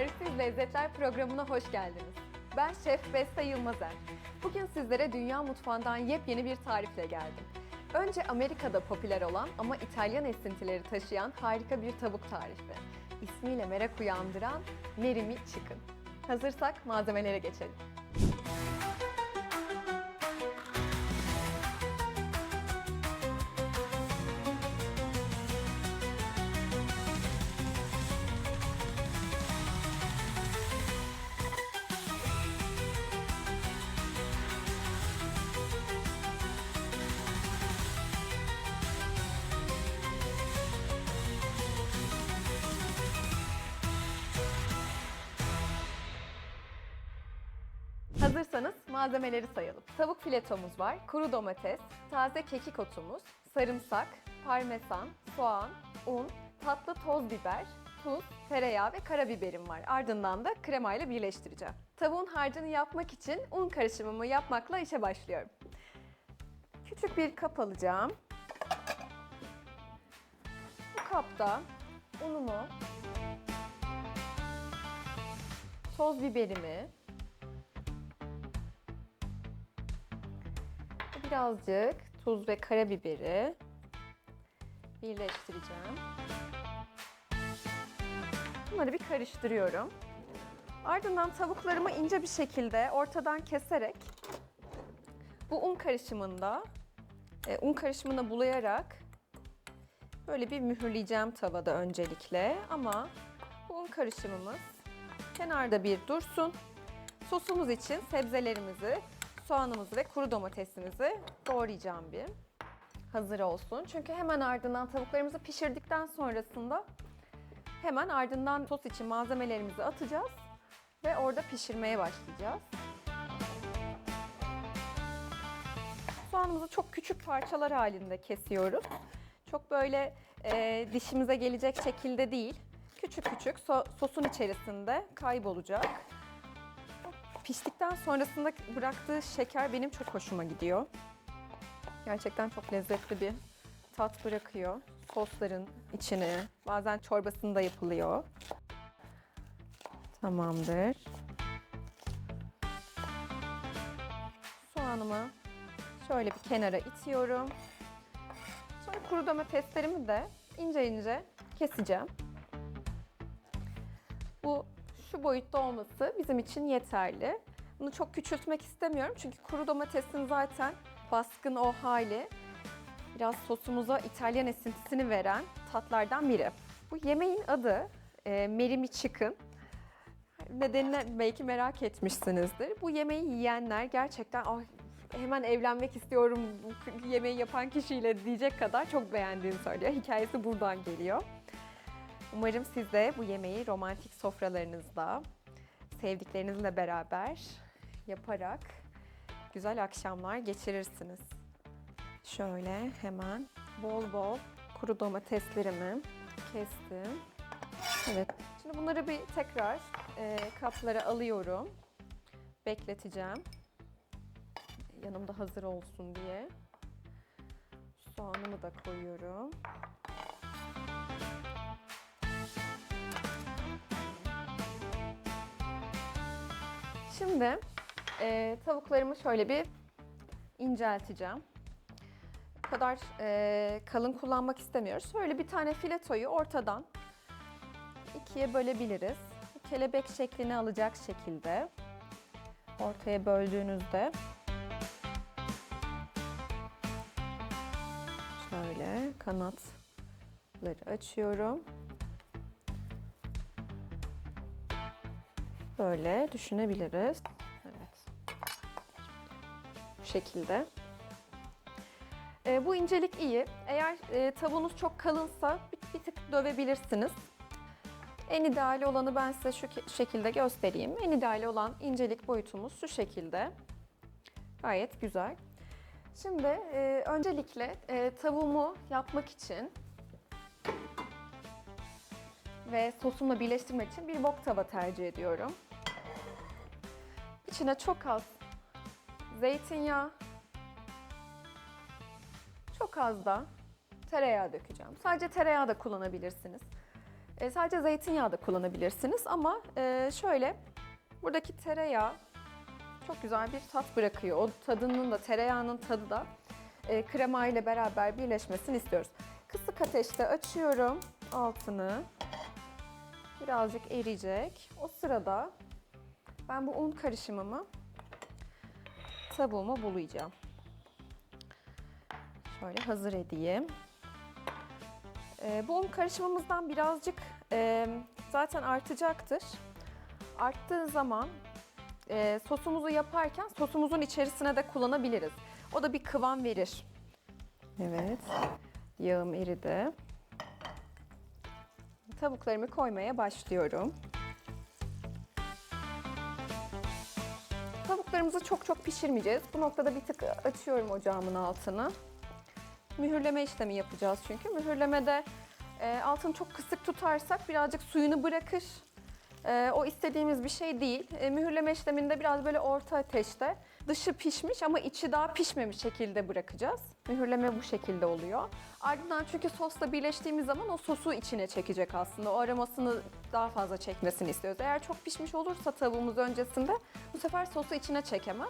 Tarifsiz Lezzetler programına hoş geldiniz. Ben Şef Beste Yılmazer. Bugün sizlere dünya mutfağından yepyeni bir tarifle geldim. Önce Amerika'da popüler olan ama İtalyan esintileri taşıyan harika bir tavuk tarifi. İsmiyle merak uyandıran Merimi Chicken. Hazırsak malzemelere geçelim. Malzemeleri sayalım. Tavuk filetomuz var, kuru domates, taze kekik otumuz, sarımsak, parmesan, soğan, un, tatlı toz biber, tuz, tereyağı ve karabiberim var. Ardından da kremayla birleştireceğim. Tavuğun harcını yapmak için un karışımımı yapmakla işe başlıyorum. Küçük bir kap alacağım. Bu kapta unumu, toz biberimi, birazcık tuz ve karabiberi birleştireceğim. Bunları bir karıştırıyorum. Ardından tavuklarımı ince bir şekilde ortadan keserek bu un karışımında e, un karışımına bulayarak böyle bir mühürleyeceğim tavada öncelikle ama bu un karışımımız kenarda bir dursun. Sosumuz için sebzelerimizi, soğanımızı ve kuru domatesimizi doğrayacağım bir. Hazır olsun. Çünkü hemen ardından tavuklarımızı pişirdikten sonrasında hemen ardından sos için malzemelerimizi atacağız ve orada pişirmeye başlayacağız. Soğanımızı çok küçük parçalar halinde kesiyoruz. Çok böyle e, dişimize gelecek şekilde değil. Küçük küçük so- sosun içerisinde kaybolacak. Piştikten sonrasında bıraktığı şeker benim çok hoşuma gidiyor. Gerçekten çok lezzetli bir tat bırakıyor. Sosların içine, bazen çorbasında yapılıyor. Tamamdır. Soğanımı şöyle bir kenara itiyorum. Sonra kuru domateslerimi de ince ince keseceğim. Bu şu boyutta olması bizim için yeterli. Bunu çok küçültmek istemiyorum çünkü kuru domatesin zaten baskın o hali biraz sosumuza İtalyan esintisini veren tatlardan biri. Bu yemeğin adı e, Merimi Chicken. Nedenini belki merak etmişsinizdir. Bu yemeği yiyenler gerçekten "Ay, hemen evlenmek istiyorum bu yemeği yapan kişiyle diyecek kadar çok beğendiğini söylüyor. Hikayesi buradan geliyor. Umarım siz de bu yemeği romantik sofralarınızda sevdiklerinizle beraber yaparak güzel akşamlar geçirirsiniz. Şöyle hemen bol bol kuru domateslerimi kestim. Evet. Şimdi bunları bir tekrar e, kaplara alıyorum. Bekleteceğim. Yanımda hazır olsun diye. Soğanımı da koyuyorum. Şimdi e, tavuklarımı şöyle bir incelteceğim. Bu kadar e, kalın kullanmak istemiyoruz. Şöyle bir tane filetoyu ortadan ikiye bölebiliriz. Kelebek şeklini alacak şekilde ortaya böldüğünüzde şöyle kanatları açıyorum. Böyle düşünebiliriz. Evet. Bu şekilde. Ee, bu incelik iyi. Eğer e, tavuğunuz çok kalınsa bir, bir tık dövebilirsiniz. En ideali olanı ben size şu şekilde göstereyim. En ideali olan incelik boyutumuz şu şekilde. Gayet güzel. Şimdi e, öncelikle e, tavuğumu yapmak için ve sosumla birleştirmek için bir wok tava tercih ediyorum. İçine çok az zeytinyağı, çok az da tereyağı dökeceğim. Sadece tereyağı da kullanabilirsiniz. E, sadece zeytinyağı da kullanabilirsiniz ama e, şöyle buradaki tereyağı çok güzel bir tat bırakıyor. O tadının da tereyağının tadı da e, krema ile beraber birleşmesini istiyoruz. Kısık ateşte açıyorum altını. Birazcık eriyecek. O sırada ben bu un karışımımı tavuğuma bulayacağım. Şöyle hazır edeyim. Ee, bu un karışımımızdan birazcık e, zaten artacaktır. Arttığı zaman e, sosumuzu yaparken sosumuzun içerisine de kullanabiliriz. O da bir kıvam verir. Evet. Yağım eridi. Tavuklarımı koymaya başlıyorum. Tavuklarımızı çok çok pişirmeyeceğiz. Bu noktada bir tık açıyorum ocağımın altını. Mühürleme işlemi yapacağız çünkü. Mühürlemede e, altını çok kısık tutarsak birazcık suyunu bırakır. E, o istediğimiz bir şey değil. E, mühürleme işleminde biraz böyle orta ateşte dışı pişmiş ama içi daha pişmemiş şekilde bırakacağız. Mühürleme bu şekilde oluyor. Ardından çünkü sosla birleştiğimiz zaman o sosu içine çekecek aslında. O aromasını daha fazla çekmesini istiyoruz. Eğer çok pişmiş olursa tavuğumuz öncesinde bu sefer sosu içine çekemez.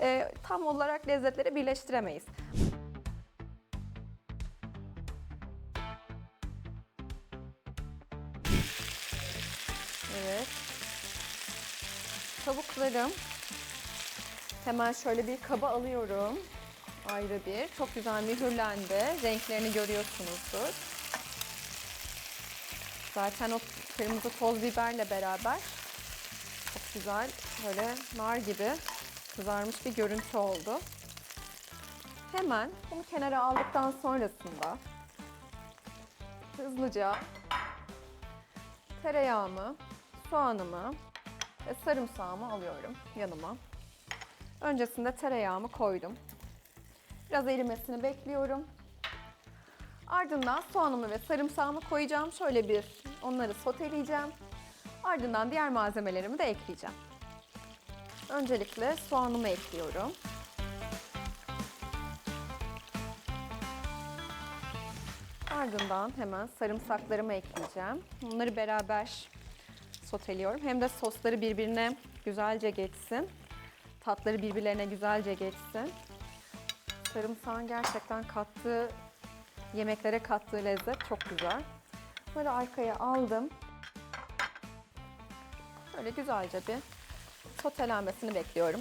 E, tam olarak lezzetleri birleştiremeyiz. Evet. Tavuklarım. Hemen şöyle bir kaba alıyorum. Ayrı bir. Çok güzel mühürlendi. Renklerini görüyorsunuzdur. Zaten o kırmızı toz biberle beraber çok güzel böyle nar gibi kızarmış bir görüntü oldu. Hemen bunu kenara aldıktan sonrasında hızlıca tereyağımı, soğanımı ve sarımsağımı alıyorum yanıma. Öncesinde tereyağımı koydum. Biraz erimesini bekliyorum. Ardından soğanımı ve sarımsağımı koyacağım. Şöyle bir onları soteleyeceğim. Ardından diğer malzemelerimi de ekleyeceğim. Öncelikle soğanımı ekliyorum. Ardından hemen sarımsaklarımı ekleyeceğim. Bunları beraber soteliyorum. Hem de sosları birbirine güzelce geçsin. Tatları birbirlerine güzelce geçsin. Sarımsağın gerçekten kattığı, yemeklere kattığı lezzet çok güzel. Böyle arkaya aldım. Şöyle güzelce bir sotelenmesini bekliyorum.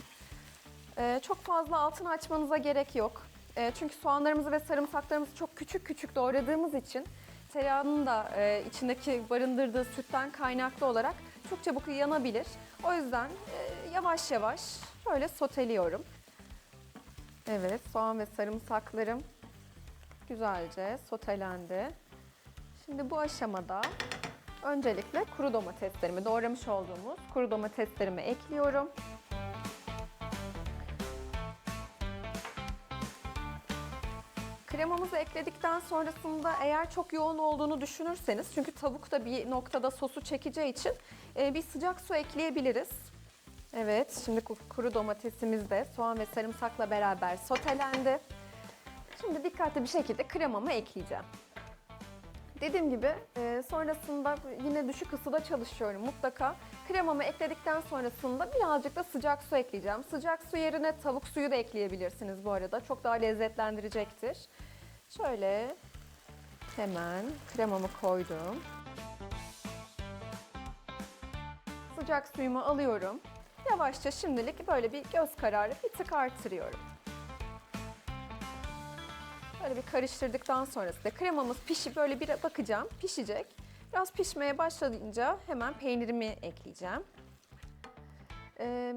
Ee, çok fazla altını açmanıza gerek yok. Ee, çünkü soğanlarımızı ve sarımsaklarımızı çok küçük küçük doğradığımız için tereyağının da e, içindeki barındırdığı sütten kaynaklı olarak çok çabuk yanabilir. O yüzden e, yavaş yavaş şöyle soteliyorum. Evet, soğan ve sarımsaklarım güzelce sotelendi. Şimdi bu aşamada öncelikle kuru domateslerimi, doğramış olduğumuz kuru domateslerimi ekliyorum. Kremamızı ekledikten sonrasında eğer çok yoğun olduğunu düşünürseniz çünkü tavuk da bir noktada sosu çekeceği için e, bir sıcak su ekleyebiliriz. Evet, şimdi ku- kuru domatesimiz de soğan ve sarımsakla beraber sotelendi. Şimdi dikkatli bir şekilde kremamı ekleyeceğim. Dediğim gibi e, sonrasında yine düşük ısıda çalışıyorum mutlaka. Kremamı ekledikten sonrasında birazcık da sıcak su ekleyeceğim. Sıcak su yerine tavuk suyu da ekleyebilirsiniz bu arada. Çok daha lezzetlendirecektir. Şöyle hemen kremamı koydum. Sıcak suyumu alıyorum. Yavaşça şimdilik böyle bir göz kararı bir tık artırıyorum. Böyle bir karıştırdıktan sonrasında kremamız pişip böyle bir bakacağım pişecek. Biraz pişmeye başlayınca hemen peynirimi ekleyeceğim. Ee,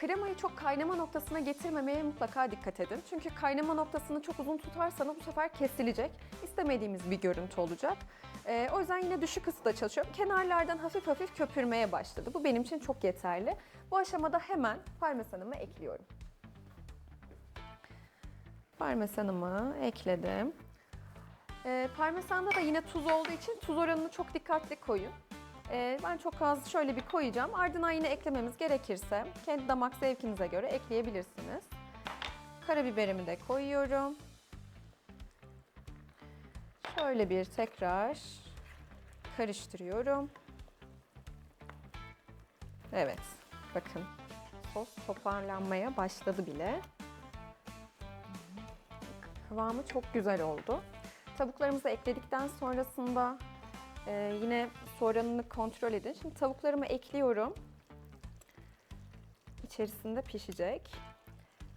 kremayı çok kaynama noktasına getirmemeye mutlaka dikkat edin. Çünkü kaynama noktasını çok uzun tutarsanız bu sefer kesilecek. İstemediğimiz bir görüntü olacak. Ee, o yüzden yine düşük ısıda çalışıyorum. Kenarlardan hafif hafif köpürmeye başladı. Bu benim için çok yeterli. Bu aşamada hemen parmesanımı ekliyorum. Parmesanımı ekledim. Ee, parmesanda da yine tuz olduğu için tuz oranını çok dikkatli koyun. Ee, ben çok az şöyle bir koyacağım. Ardından yine eklememiz gerekirse kendi damak zevkinize göre ekleyebilirsiniz. Karabiberimi de koyuyorum. Şöyle bir tekrar karıştırıyorum. Evet, bakın sos toparlanmaya başladı bile. Kıvamı çok güzel oldu. Tavuklarımızı ekledikten sonrasında e, yine su kontrol edin. Şimdi tavuklarımı ekliyorum. İçerisinde pişecek.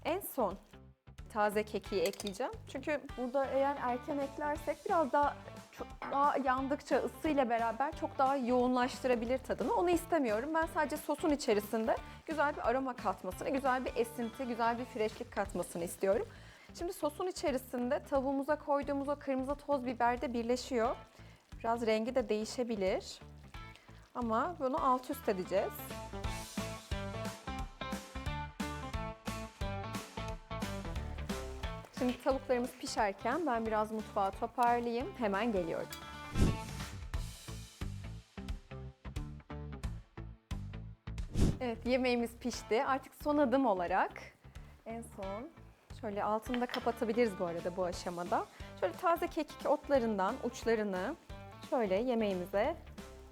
En son taze kekiği ekleyeceğim. Çünkü burada eğer erken eklersek biraz daha çok daha yandıkça ısıyla beraber çok daha yoğunlaştırabilir tadını. Onu istemiyorum. Ben sadece sosun içerisinde güzel bir aroma katmasını, güzel bir esinti, güzel bir freşlik katmasını istiyorum. Şimdi sosun içerisinde tavuğumuza koyduğumuz o kırmızı toz biber de birleşiyor. Biraz rengi de değişebilir. Ama bunu alt üst edeceğiz. Şimdi tavuklarımız pişerken ben biraz mutfağı toparlayayım. Hemen geliyorum. Evet yemeğimiz pişti. Artık son adım olarak en son şöyle altını da kapatabiliriz bu arada bu aşamada. Şöyle taze kekik otlarından uçlarını şöyle yemeğimize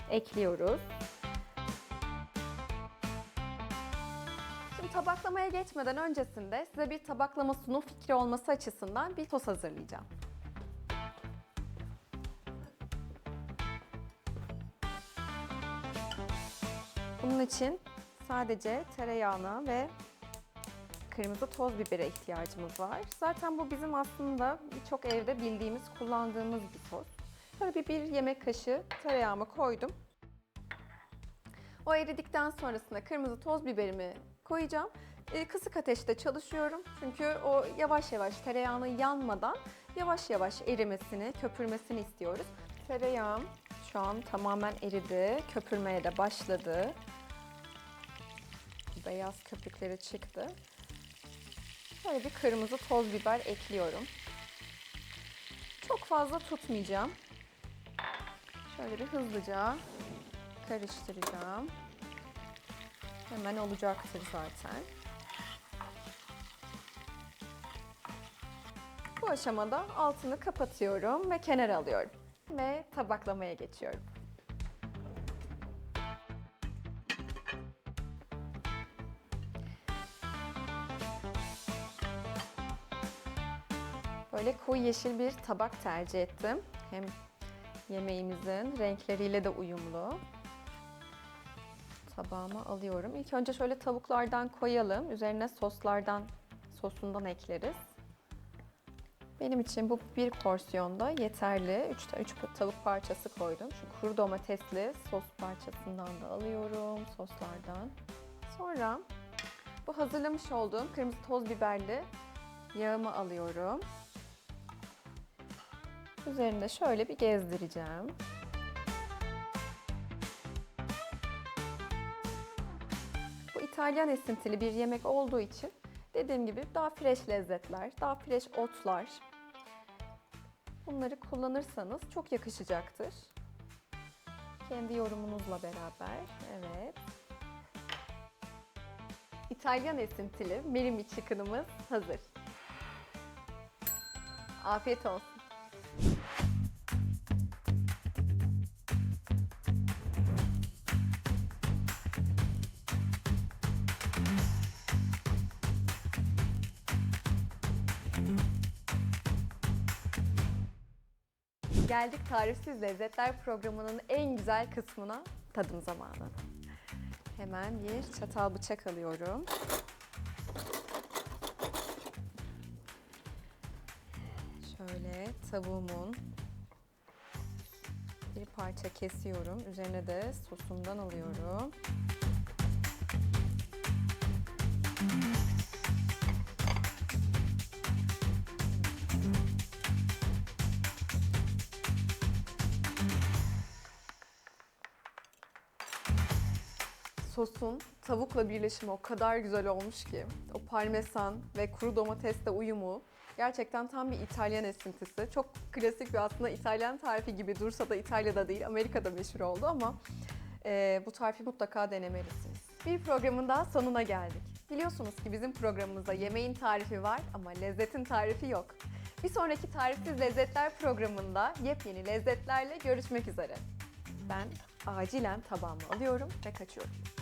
ekliyoruz. Şimdi tabaklamaya geçmeden öncesinde size bir tabaklama sunum fikri olması açısından bir sos hazırlayacağım. Bunun için sadece tereyağına ve kırmızı toz bibere ihtiyacımız var. Zaten bu bizim aslında birçok evde bildiğimiz, kullandığımız bir sos. Şöyle bir, bir yemek kaşığı tereyağımı koydum. O eridikten sonrasında kırmızı toz biberimi koyacağım. Ee, kısık ateşte çalışıyorum çünkü o yavaş yavaş tereyağını yanmadan yavaş yavaş erimesini, köpürmesini istiyoruz. Tereyağım şu an tamamen eridi, köpürmeye de başladı. Beyaz köpükleri çıktı. Şöyle bir kırmızı toz biber ekliyorum. Çok fazla tutmayacağım. Şöyle bir hızlıca karıştıracağım. Hemen olacaktır zaten. Bu aşamada altını kapatıyorum ve kenara alıyorum. Ve tabaklamaya geçiyorum. Böyle koyu yeşil bir tabak tercih ettim. Hem yemeğimizin renkleriyle de uyumlu. Tabağıma alıyorum. İlk önce şöyle tavuklardan koyalım. Üzerine soslardan, sosundan ekleriz. Benim için bu bir porsiyonda yeterli. 3 üç, üç tavuk parçası koydum. Şu kuru domatesli sos parçasından da alıyorum, soslardan. Sonra bu hazırlamış olduğum kırmızı toz biberli yağımı alıyorum. Üzerinde şöyle bir gezdireceğim. Bu İtalyan esintili bir yemek olduğu için dediğim gibi daha fresh lezzetler, daha fresh otlar. Bunları kullanırsanız çok yakışacaktır. Kendi yorumunuzla beraber. Evet. İtalyan esintili merimi çıkınımız hazır. Afiyet olsun. Geldik Tarifsiz Lezzetler programının en güzel kısmına tadım zamanı. Hemen bir çatal bıçak alıyorum. Şöyle tavuğumun bir parça kesiyorum. Üzerine de sosundan alıyorum. Sosun tavukla birleşimi o kadar güzel olmuş ki. O parmesan ve kuru domatesle uyumu gerçekten tam bir İtalyan esintisi. Çok klasik bir aslında İtalyan tarifi gibi dursa da İtalya'da değil Amerika'da meşhur oldu ama e, bu tarifi mutlaka denemelisiniz. Bir programın daha sonuna geldik. Biliyorsunuz ki bizim programımızda yemeğin tarifi var ama lezzetin tarifi yok. Bir sonraki Tarifsiz Lezzetler programında yepyeni lezzetlerle görüşmek üzere. ben acilen tabağımı alıyorum ve kaçıyorum.